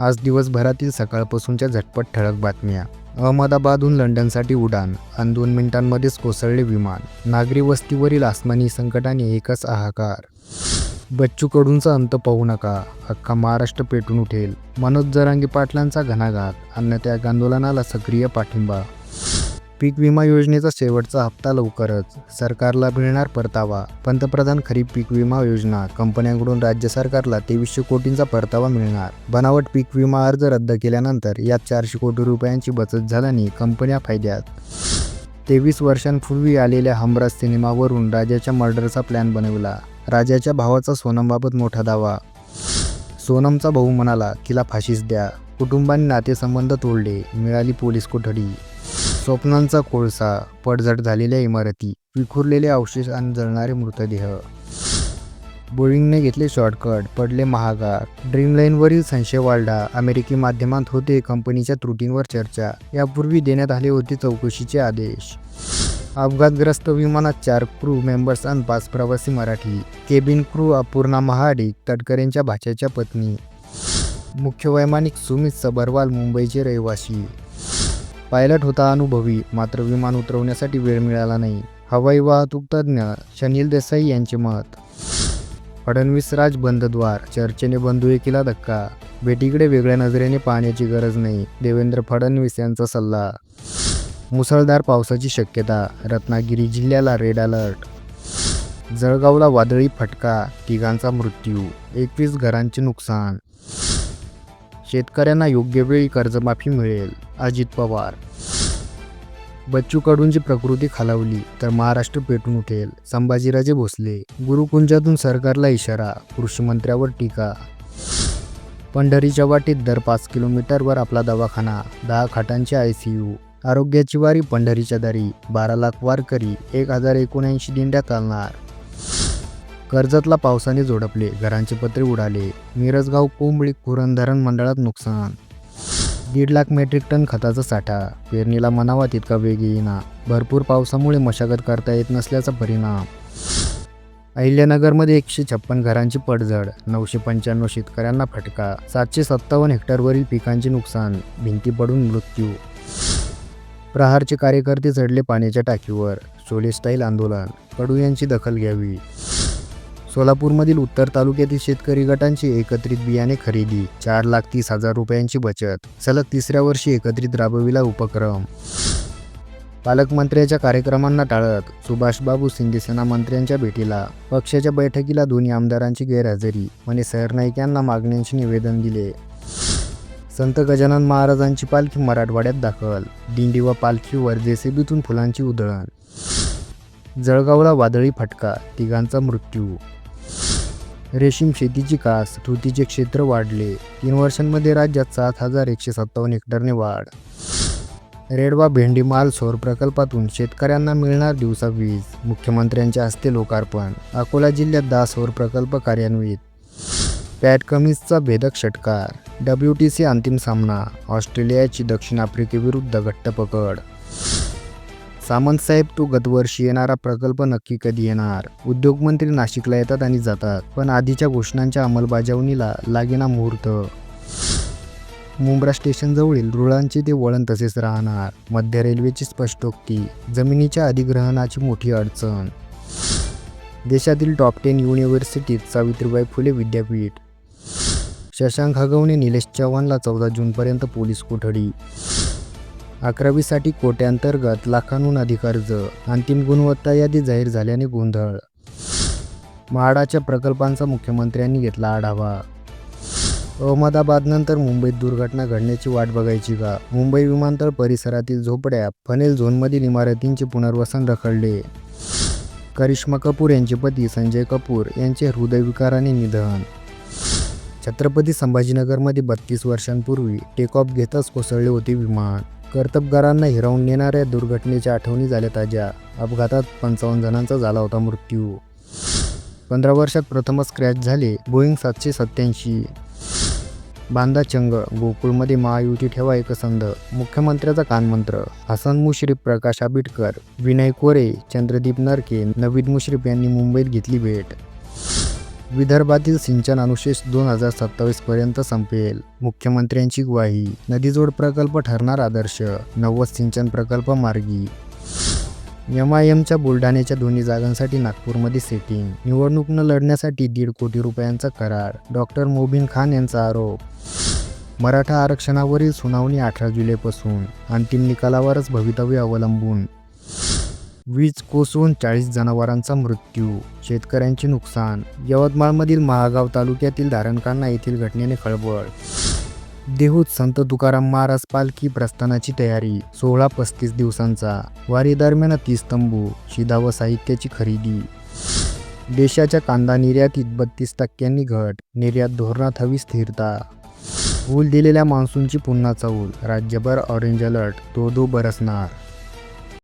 आज दिवसभरातील सकाळपासूनच्या झटपट ठळक बातम्या. अहमदाबादहून लंडनसाठी उडान आणि दोन मिनिटांमध्येच कोसळले विमान. नागरी वस्तीवरील आसमानी संकटाने एकच हाहाकार. बच्चू कडूंचा अंत पाहू नका. अख्खा महाराष्ट्र पेटून उठेल. मनोज जरांगे पाटलांचा घणाघात. अन्नत्याग आंदोलनाला सक्रिय पाठिंबा. पीक विमा योजनेचा शेवटचा हप्ता लवकरच. सरकारला मिळणार परतावा. पंतप्रधान खरीप पीक विमा योजना. कंपन्यांकडून राज्य सरकारला तेवीसशे कोटींचा परतावा मिळणार. बनावट पीक विमा अर्ज रद्द केल्यानंतर यात चारशे कोटी रुपयांची बचत झाल्याने कंपन्या फायद्यात. तेवीस वर्षांपूर्वी आलेल्या हमराज सिनेमावरून राजाच्या मर्डरचा प्लॅन बनवला. राजाच्या भावाचा सोनमबाबत मोठा दावा. सोनमचा भाऊ म्हणाला तिला फाशीच द्या. कुटुंबांनी नातेसंबंध तोडले. मिळाली पोलीस कोठडी. स्वप्नांचा कोळसा पडझड झालेल्या इमारती विखुरलेले अवशेष आणि जळणारे मृतदेह. बोईंगने घेतले शॉर्टकट पडले महागार. ड्रीमलाईनवरील संशय वाढला. अमेरिकी माध्यमात होते कंपनीच्या त्रुटींवर चर्चा. यापूर्वी देण्यात आले होते चौकशीचे आदेश. अपघातग्रस्त विमानात चार क्रू मेंबर्स आणि पाच प्रवासी मराठी. केबिन क्रू अपूर्णा महाडिक तटकरेंच्या भाच्याच्या पत्नी. मुख्य वैमानिक सुमित सबरवाल मुंबईचे रहिवासी. पायलट होता अनुभवी मात्र विमान उतरवण्यासाठी वेळ मिळाला नाही. हवाई वाहतूक तज्ज्ञ शनील देसाई यांचे मत. फडणवीस राज बंदद्वार चर्चेने बंधुएकीला धक्का. भेटीकडे वेगळ्या नजरेने पाहण्याची गरज नाही देवेंद्र फडणवीस यांचा सल्ला. मुसळधार पावसाची शक्यता रत्नागिरी जिल्ह्याला रेड अलर्ट जळगावला वादळी फटका तिघांचा मृत्यू एकवीस घरांचे नुकसान. शेतकऱ्यांना योग्य वेळी कर्जमाफी मिळेल. अजित पवार. बच्चू कडूंची प्रकृती खालावली तर महाराष्ट्र पेटून उठेल. संभाजीराजे भोसले. गुरुकुंजातून सरकारला इशारा कृषीमंत्र्यावर टीका. पंढरीच्या वाटेत दर पाच किलोमीटरवर आपला दवाखाना दहा खाटांचे आय सी यू. आरोग्याची वारी पंढरीच्या दारी बारा लाख वारकरी एक हजार एकोणऐंशी दिंड्या चालणार. कर्जतला पावसाने झोडपले घरांचे पत्रे उडाले. मिरजगाव कोंबळी कुरण धरण मंडळात नुकसान. दीड लाख मेट्रिक टन खताचा साठा. पेरणीला मनावा तितका वेग येईना. भरपूर पावसामुळे मशागत करता येत नसल्याचा परिणाम. अहिल्यानगरमध्ये एकशे छप्पन घरांची पडझड नऊशे पंच्याण्णव शेतकऱ्यांना फटका सातशे सत्तावन्न हेक्टरवरील पिकांचे नुकसान भिंती पडून मृत्यू. प्रहारचे कार्यकर्ते चढले पाण्याच्या टाकीवर सोले स्टाईल आंदोलन कडू यांची दखल घ्यावी. सोलापूरमधील उत्तर तालुक्यातील शेतकरी गटांची एकत्रित बियाणे खरेदी चार लाख तीस हजार रुपयांची बचत सलग तिसऱ्या वर्षी एकत्रित राबविला उपक्रम. पालकमंत्र्याच्या कार्यक्रमांना टाळत सुभाषबाबू शिंदेसेना मंत्र्यांच्या भेटीला पक्षाच्या बैठकीला दोन्ही आमदारांची गैरहजेरी म्हणे सरनाईक यांना मागण्यांचे निवेदन दिले. संत गजानन महाराजांची पालखी मराठवाड्यात दाखल दिंडी व पालखीवर जेसीबीतून फुलांची उधळण. जळगावला वादळी फटका तिघांचा मृत्यू. रेशीम शेतीची कास तुतीचे क्षेत्र वाढले. तीन वर्षांमध्ये राज्यात सात हजार एकशे सत्तावन्न हेक्टरने वाढ. रेडवा भेंडीमाल सौर प्रकल्पातून शेतकऱ्यांना मिळणार दिवसा वीज मुख्यमंत्र्यांच्या हस्ते लोकार्पण अकोला जिल्ह्यात दहा सौर प्रकल्प कार्यान्वित. पॅट कमिन्सचा भेदक षटकार डब्ल्यू टी सी अंतिम सामना ऑस्ट्रेलियाची दक्षिण आफ्रिकेविरुद्ध घट्ट पकड. सामंतसाहेब तो गतवर्षी येणारा प्रकल्प नक्की कधी येणार? उद्योगमंत्री नाशिकला येतात आणि जातात पण आधीच्या घोषणांच्या अंमलबजावणीला लागेना मुहूर्त. मुंब्रा स्टेशनजवळील रुळांचे ते वळण तसेच राहणार. मध्य रेल्वेची स्पष्टोक्ती जमिनीच्या अधिग्रहणाची मोठी अडचण. देशातील टॉप टेन युनिव्हर्सिटीत सावित्रीबाई फुले विद्यापीठ. शशांक हगवणे निलेश चव्हाणला चौदा जूनपर्यंत पोलीस कोठडी. अकरावीसाठी कोट्यांतर्गत लाखांहून अधिक अर्ज अंतिम गुणवत्ता यादी जाहीर झाल्याने गोंधळ. म्हाडाच्या प्रकल्पांचा मुख्यमंत्र्यांनी घेतला आढावा. अहमदाबादनंतर मुंबईत दुर्घटना घडण्याची वाट बघायची का? मुंबई विमानतळ परिसरातील झोपड्या फनेल झोनमधील इमारतींचे पुनर्वसन रखडले. करिश्मा कपूर यांचे पती संजय कपूर यांचे हृदयविकाराने निधन. छत्रपती संभाजीनगरमध्ये बत्तीस वर्षांपूर्वी टेक ऑफ घेताच कोसळले होते विमान. कर्तबगारांना हिरावून नेणाऱ्या दुर्घटनेच्या आठवणी झाल्या ताज्या. अपघातात पंचावन्न जणांचा झाला होता मृत्यू. पंधरा वर्षात प्रथमच क्रॅश झाले बोईंग सातशे सत्याऐंशी बांदा चंग गोकुळमध्ये महायुती ठेवा एकसंध मुख्यमंत्र्याचा कानमंत्र हसन मुश्रीफ प्रकाश आबिटकर विनय कोरे चंद्रदीप नरके नवीद मुश्रीफ यांनी मुंबईत घेतली भेट. विदर्भातील सिंचन अनुशेष दोन हजार सत्तावीस पर्यंत संपेल. मुख्यमंत्र्यांची ग्वाही नदीजोड प्रकल्प ठरणार आदर्श नव्वद सिंचन प्रकल्प मार्गी. एम आय एमच्या बुलढाण्याच्या दोन्ही जागांसाठी नागपूरमध्ये सेटिंग निवडणूक न लढण्यासाठी दीड कोटी रुपयांचा करार डॉक्टर मोबिन खान यांचा आरोप. मराठा आरक्षणावरील सुनावणी अठरा जुलैपासून अंतिम निकालावरच भवितव्य अवलंबून. वीज कोसळून चाळीस जनावरांचा मृत्यू. शेतकऱ्यांचे नुकसान. यवतमाळमधील महागाव तालुक्यातील धारणकांना येथील घटनेने खळबळ. देहूत संत तुकाराम महाराज पालखी प्रस्थानाची तयारी सोळा पस्तीस दिवसांचा. वारी दरम्यान तीस तंबू शिधा व साहित्याची खरेदी. देशाच्या कांदा निर्यातीत बत्तीस टक्क्यांनी घट. निर्यात धोरणात हवी स्थिरता. हुल दिलेल्या मान्सूनची पुन्हा चौल राज्यभर ऑरेंज अलर्ट. दो दो बरसणार.